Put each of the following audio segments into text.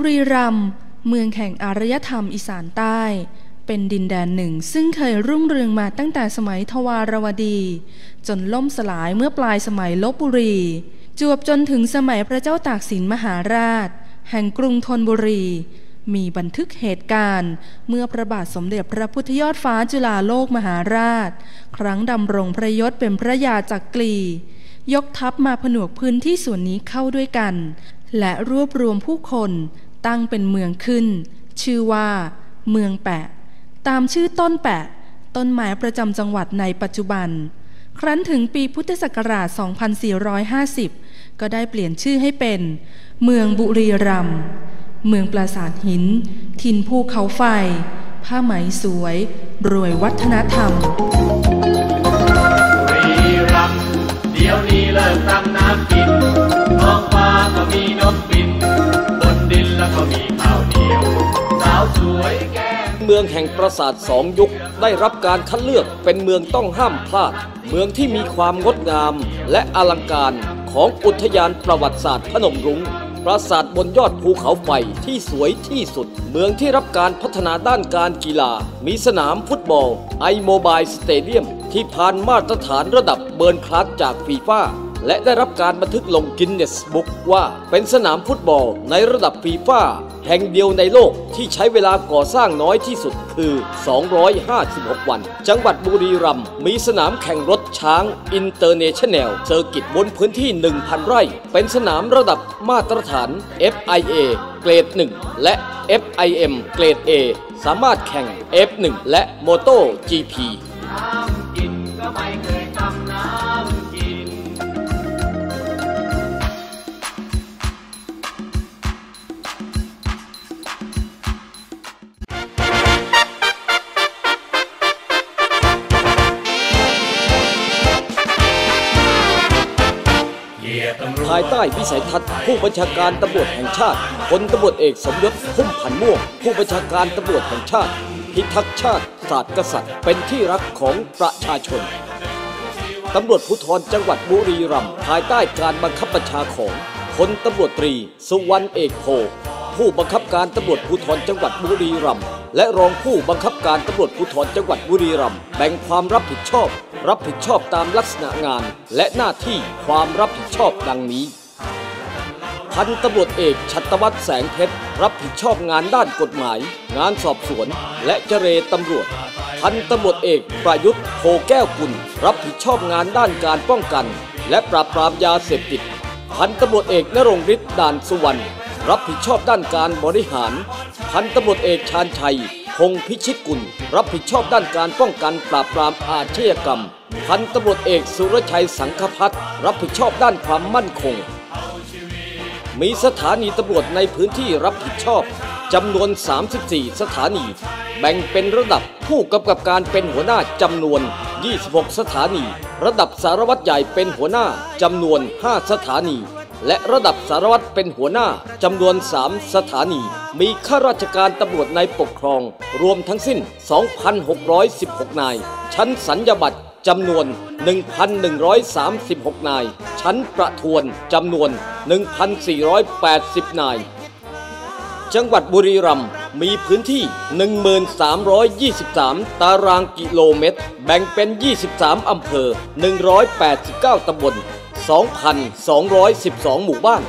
บุรีรัมย์เมืองแห่งอารยธรรมอีสานใต้ เป็นดินแดนหนึ่งซึ่งเคยรุ่งเรืองมาตั้งแต่สมัยทวารวดี จนล่มสลายเมื่อปลายสมัยลบบุรี จวบจนถึงสมัยพระเจ้าตากสินมหาราช แห่งกรุงธนบุรี มีบันทึกเหตุการณ์ เมื่อพระบาทสมเด็จพระพุทธยอดฟ้าจุฬาโลกมหาราช ครั้งดำรงพระยศเป็นพระยาจักรียกทัพมาผนวกพื้นที่ส่วนนี้เข้าด้วยกัน และรวบรวมผู้คน ตั้งเป็นเมืองขึ้น ชื่อว่า เมืองแปะ ตามชื่อต้นแปะ ต้นไม้ประจำจังหวัดในปัจจุบัน ครั้นถึงปีพุทธศักราช 2450 ก็ได้เปลี่ยนชื่อให้เป็น เมืองบุรีรัมย์เมืองปราสาทหิน ทินภูเขาไฟ ผ้าไหมสวย รวยวัฒนธรรม ก็มีข้าเหนียวสาวสวยแก้มเมืองแห่งปราสาทสองยุคได้รับการคัดเลือกเป็นเมืองต้องห้ามพลาด เมืองที่มีความงดงามและอลังการของอุทยานประวัติศาสตร์พนมรุง้งปราสาทบนยอดภูเขาไฟที่สวยที่สุด เมืองที่รับการพัฒนาด้านการกีฬา มีสนามฟุตบอลไอโมบายสเตเดียมที่ผ่านมาตรฐานระดับเบิร์นคลาสจากฟีฟ่า และได้รับการบันทึกลงกินเนสบุ๊กว่าเป็นสนามฟุตบอลในระดับฟีฟ่าแห่งเดียวในโลกที่ใช้เวลาก่อสร้างน้อยที่สุดคือ 256 วัน จังหวัดบุรีรัมย์มีสนามแข่งรถช้างอินเตอร์เนชั่นแนลเซอร์กิตบนพื้นที่ 1,000 ไร่ เป็นสนามระดับมาตรฐาน FIA เกรด 1 และ FIM เกรด A สามารถแข่ง F1 และ Moto GP น้ำกินก็ไม่เคย ภายใต้วิสัยทัศน์ผู้บัญชาการตำรวจแห่งชาติพลตำรวจเอกสมยศพุ่มพันม่วง ผู้บัญชาการตำรวจแห่งชาติ พิทักษ์ชาติศาสตร์กษัตริย์ เป็นที่รักของประชาชนตำรวจภูธรจังหวัดบุรีรัมย์ภายใต้การบังคับบัญชาของพลตำรวจตรีสุวรรณเอกโพผู้บังคับการตำรวจภูธรจังหวัดบุรีรัมย์และรองผู้บังคับการตำรวจภูธรจังหวัดบุรีรัมย์แบ่งความรับผิดชอบ รับผิดชอบตามลักษณะงานและหน้าที่ความรับผิดชอบดังนี้ พันตำรวจเอกชัตวัฒน์แสงเพชรรับผิดชอบงานด้านกฎหมาย งานสอบสวน และเจรตำรวจ พันตำรวจเอกประยุทธ์โพแก้วกุลรับผิดชอบงานด้านการป้องกัน และปราบปรามยาเสพติด พันตำรวจเอกนรงฤทธิ์ด่านสุวรรณรับผิดชอบด้านการบริหาร พันตำรวจเอกชาญชัย พงพิชิตกุล รับผิดชอบด้านการป้องกันปราบปรามอาชญากรรม พันตำรวจเอกสุรชัยสังคพัฒน์รับผิดชอบด้านความมั่นคง มีสถานีตำรวจในพื้นที่รับผิดชอบจำนวน 34 สถานี แบ่งเป็นระดับผู้กำกับการเป็นหัวหน้าจำนวน 26 สถานี ระดับสารวัตรใหญ่เป็นหัวหน้าจำนวน 5 สถานี และระดับสารวัตรเป็นหัวหน้าจำนวน 3 สถานี มีข้าราชการตำรวจในปกครอง รวมทั้งสิ้น 2,616 นาย ชั้นสัญญาบัตรจำนวน 1,136 นาย ชั้นประทวนจำนวน 1,480 นาย จังหวัดบุรีรัมย์มีพื้นที่ 1323 ตารางกิโลเมตร แบ่งเป็น 23 อำเภอ 189 ตำบล 2,212 หมู่บ้าน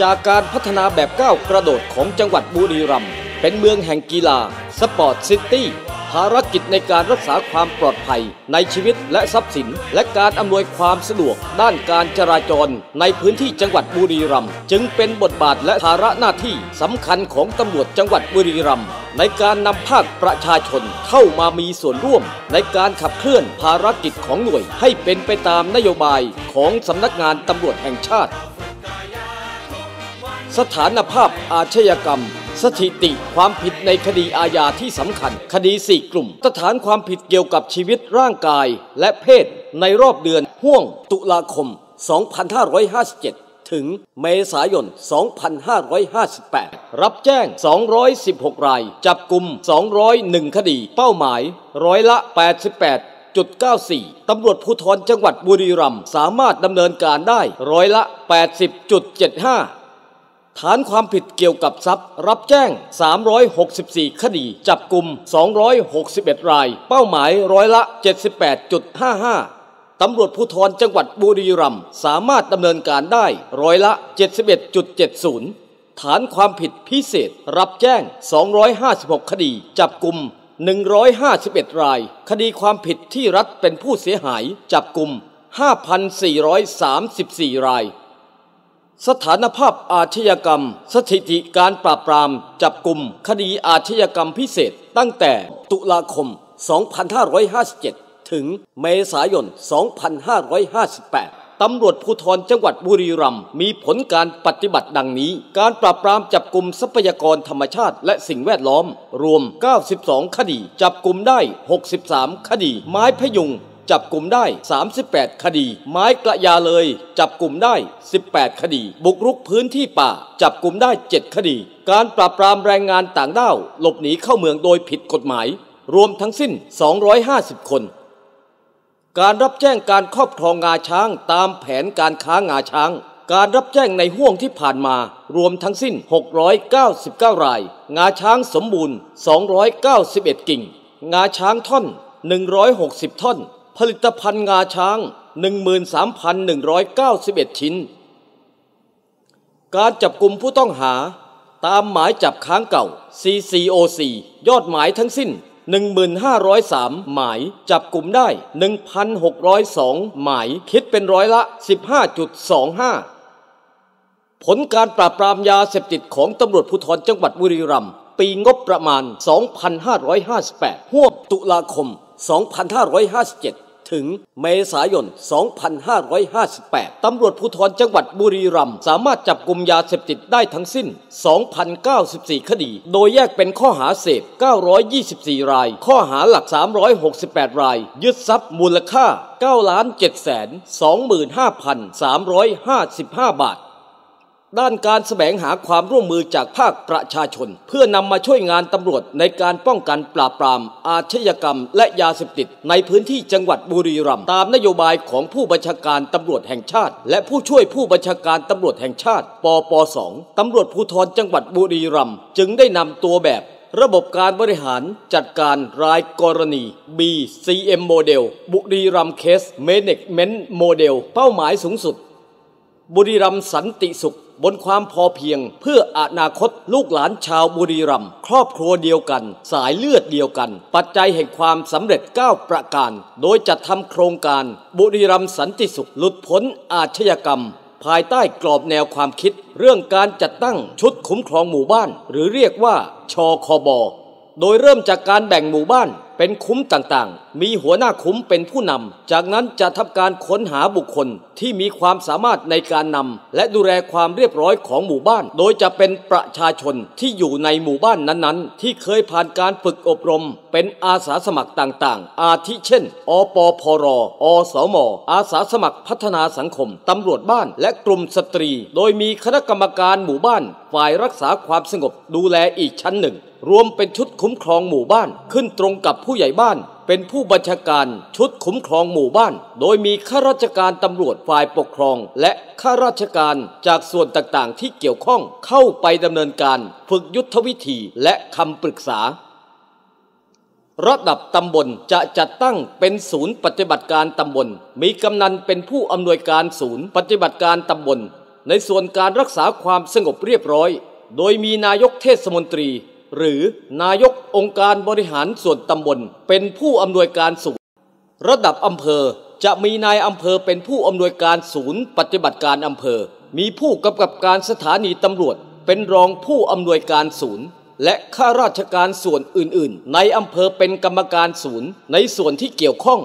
จากการพัฒนาแบบก้าวกระโดดของจังหวัดบุรีรัมย์เป็นเมืองแห่งกีฬาสปอร์ตซิตี้ ภารกิจในการรักษาความปลอดภัย ในชีวิตและทรัพย์สิน และการอำนวยความสะดวก ด้านการจราจร ในพื้นที่จังหวัดบุรีรัมย์จึงเป็นบทบาทและภาระหน้าที่สำคัญของตำรวจจังหวัดบุรีรัมย์ในการนำภาคประชาชนเข้ามามีส่วนร่วม ในการขับเคลื่อนภารกิจของหน่วย ให้เป็นไปตามนโยบายของสำนักงานตำรวจแห่งชาติ สถานภาพอาชญากรรม สถิติความผิดในคดีอาญาที่สำคัญ คดี 4 กลุ่มสถานความผิดเกี่ยวกับชีวิตร่างกายและเพศ ในรอบเดือนห่วงตุลาคม 2557 ถึงเมษายน 2558 รับแจ้ง 216 ราย จับกลุ่ม 201 คดี เป้าหมาย ร้อยละ 88 94ตำรวจภูธรจังหวัดบุรีรัมย์สามารถดำเนินการได้ร้อยละ 80.75 ฐานความผิดเกี่ยวกับทรัพย์ รับแจ้ง 364 คดี จับกลุ่ม 261 ราย เป้าหมายร้อยละ 78.55ตำรวจภูธรจังหวัดบุรีรัมย์สามารถดำเนินการได้ร้อยละ 71.70 ฐานความผิดพิเศษ รับแจ้ง 256 คดี จับกลุ่ม 151 ราย คดีความผิดที่รัฐเป็นผู้เสียหาย จับกลุ่ม 5,434 ราย สถานภาพอาชญากรรม สถิติการปราบปราม จับกลุ่ม คดีอาชญากรรมพิเศษ ตั้งแต่ตุลาคม 2557 ถึงเมษายน 2558 ตำรวจภูธรจังหวัดบุรีรัมย์มีผลการปฏิบัติดังนี้ การปราบปรามจับกลุ่มทรัพยากรธรรมชาติและสิ่งแวดล้อม รวม 92 คดี จับกลุ่มได้ 63 คดี ไม้พยุง จับกลุ่มได้ 38 คดี ไม้กระยาเลย จับกลุ่มได้ 18 คดี บุกรุกพื้นที่ป่า จับกลุ่มได้ 7 คดี การปราบปรามแรงงานต่างด้าวหลบหนีเข้าเมืองโดยผิดกฎหมาย รวมทั้งสิ้น 250 คน การรับแจ้งการครอบครองงาช้างตามแผนการค้างาช้างการรับแจ้งในห่วงที่ผ่านมารวมทั้งสิ้น 699 ราย งาช้างสมบูรณ์ 291 กิ่ง งาช้างท่อน 160 ท่อน ผลิตภัณฑ์งาช้าง 13,191 ชิ้น การจับกลุ่มผู้ต้องหาตามหมายจับค้างเก่า CCOC ยอดหมายทั้งสิ้น 1,503 หมายจับกลุ่มได้ 1,602 หมายคิดเป็นร้อยละ 15.25 ผลการปราบปรามยาเสพติดของตำรวจภูธรจังหวัดบุรีรัมย์ปีงบประมาณ 2,558ห่วงตุลาคม 2,557 ถึงเมษายน 2,558 ตำรวจภูธรจังหวัดบุรีรัมย์สามารถจับกลุ่มยาเสพติดได้ทั้งสิ้น 2,094 คดี โดยแยกเป็นข้อหาเสพ 924 ราย ข้อหาหลัก 368 ราย ยึดทรัพย์มูลค่า 9 7 25,355 บาท ด้านการแสวงหาความร่วมมือจากภาคประชาชน เพื่อนำมาช่วยงานตำรวจในการป้องกันปราบปราม อาชญากรรม และยาเสพติด ในพื้นที่จังหวัดบุรีรัมย์ตามนโยบายของผู้บัญชาการตำรวจแห่งชาติ และผู้ช่วยผู้บัญชาการตำรวจแห่งชาติ ปปสตำรวจภูธรจังหวัดบุรีรัมย์จึงได้นำตัวแบบ ระบบการบริหารจัดการรายกรณี BCM โมเดลบุรีรัมย์เคส Management โมเดลเป้าหมายสูงสุด บุรีรัมย์สันติสุข บนความพอเพียง เพื่ออนาคตลูกหลานชาวบุรีรัมย์ครอบครัวเดียวกัน สายเลือดเดียวกัน ปัจจัยแห่งความสำเร็จ 9 ประการ โดยจัดทำโครงการ บุรีรัมย์สันติสุขหลุดพ้นอาชญากรรม ภายใต้กรอบแนวความคิด เรื่องการจัดตั้งชุดคุ้มครองหมู่บ้าน หรือเรียกว่าชอคอบอโดยเริ่มจากการแบ่งหมู่บ้าน เป็นคุ้มต่างๆ มีหัวหน้าคุ้มเป็นผู้นำ จากนั้นจะทำการค้นหาบุคคลที่มีความสามารถในการนำและดูแลความเรียบร้อยของหมู่บ้าน โดยจะเป็นประชาชนที่อยู่ในหมู่บ้านนั้นๆ ที่เคยผ่านการฝึกอบรม เป็นอาสาสมัครต่างๆ อาทิเช่น อปพรอสมอาสาสมัครพัฒนาสังคม ตำรวจบ้าน และกลุ่มสตรี โดยมีคณะกรรมการหมู่บ้าน ฝ่ายรักษาความสงบดูแลอีกชั้นหนึ่ง รวมเป็นชุดคุ้มครองหมู่บ้านขึ้นตรงกับผู้ใหญ่บ้านเป็นผู้บัญชาการชุดคุ้มครองหมู่บ้าน โดยมีข้าราชการตำรวจฝ่ายปกครอง และข้าราชการจากส่วนต่างๆ ที่เกี่ยวข้องเข้าไปดำเนินการฝึกยุทธวิธีและคำปรึกษา ระดับตำบลจะจัดตั้งเป็นศูนย์ปฏิบัติการตำบล มีกำนันเป็นผู้อำนวยการศูนย์ปฏิบัติการตำบล ในส่วนการรักษาความสงบเรียบร้อย โดยมีนายกเทศมนตรี หรือนายกองค์การบริหารส่วนตำบล เป็นผู้อำนวยการศูนย์ ระดับอำเภอจะมีนายอำเภอเป็นผู้อำนวยการศูนย์ ปฏิบัติการอำเภอ มีผู้กำกับการสถานีตำรวจ เป็นรองผู้อำนวยการศูนย์ และข้าราชการส่วนอื่น ๆ ในอำเภอเป็นกรรมการศูนย์ ในส่วนที่เกี่ยวข้อง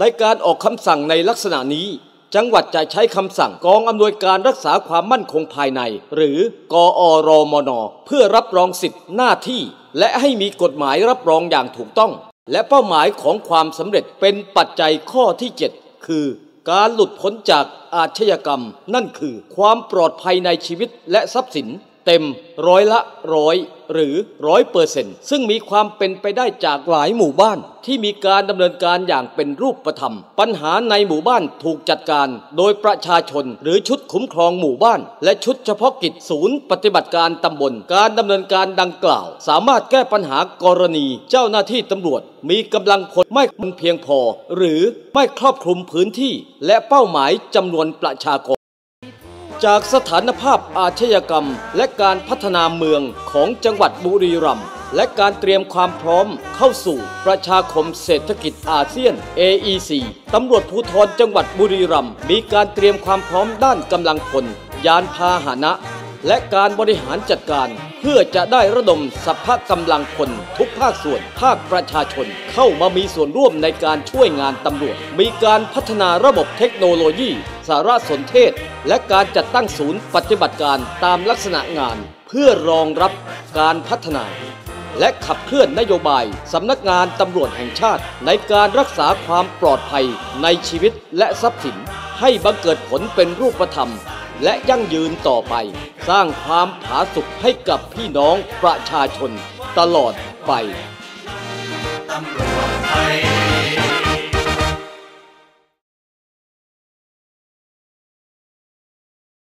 ในการออกคำสั่งในลักษณะนี้ จังหวัดจะใช้คำสั่งกองอำนวยการรักษาความมั่นคงภายใน หรือกอรมน เพื่อรับรองสิทธิหน้าที่ และให้มีกฎหมายรับรองอย่างถูกต้อง และเป้าหมายของความสำเร็จเป็นปัจจัยข้อที่ 7 คือ การหลุดพ้นจากอาชญากรรม นั่นคือความปลอดภัยในชีวิตและทรัพย์สิน เต็มร้อยละร้อย หรือร้อยเปอร์เซ็นซึ่งมีความเป็นไปได้จากหลายหมู่บ้าน ที่มีการดำเนินการอย่างเป็นรูปธรรม ปัญหาในหมู่บ้านถูกจัดการ โดยประชาชน หรือชุดคุ้มครองหมู่บ้าน และชุดเฉพาะกิจศูนย์ปฏิบัติการตำบล การดำเนินการดังกล่าว สามารถแก้ปัญหากรณี เจ้าหน้าที่ตำรวจ มีกำลังพลไม่เพียงพอ หรือไม่ครอบคลุมพื้นที่ และเป้าหมายจำนวนประชากร จากสถานภาพอาชญากรรม และการพัฒนาเมืองของจังหวัดบุรีรัมย์และการเตรียมความพร้อมเข้าสู่ประชาคมเศรษฐกิจอาเซียน AEC ตำรวจภูธรจังหวัดบุรีรัมย์มีการเตรียมความพร้อมด้านกำลังพล ยานพาหนะ และการบริหารจัดการ เพื่อจะได้ระดมสัพพะกำลังคนทุกภาคส่วนภาคประชาชน เข้ามามีส่วนร่วมในการช่วยงานตำรวจ มีการพัฒนาระบบเทคโนโลยี สารสนเทศ และการจัดตั้งศูนย์ปฏิบัติการตามลักษณะงาน เพื่อรองรับการพัฒนาและขับเคลื่อนนโยบายสำนักงานตำรวจแห่งชาติ ในการรักษาความปลอดภัยในชีวิตและทรัพย์สิน ให้บังเกิดผลเป็นรูปธรรม และยั่งยืนต่อไป สร้างความผาสุกให้กับพี่น้องประชาชนตลอดไปตำรวจไทย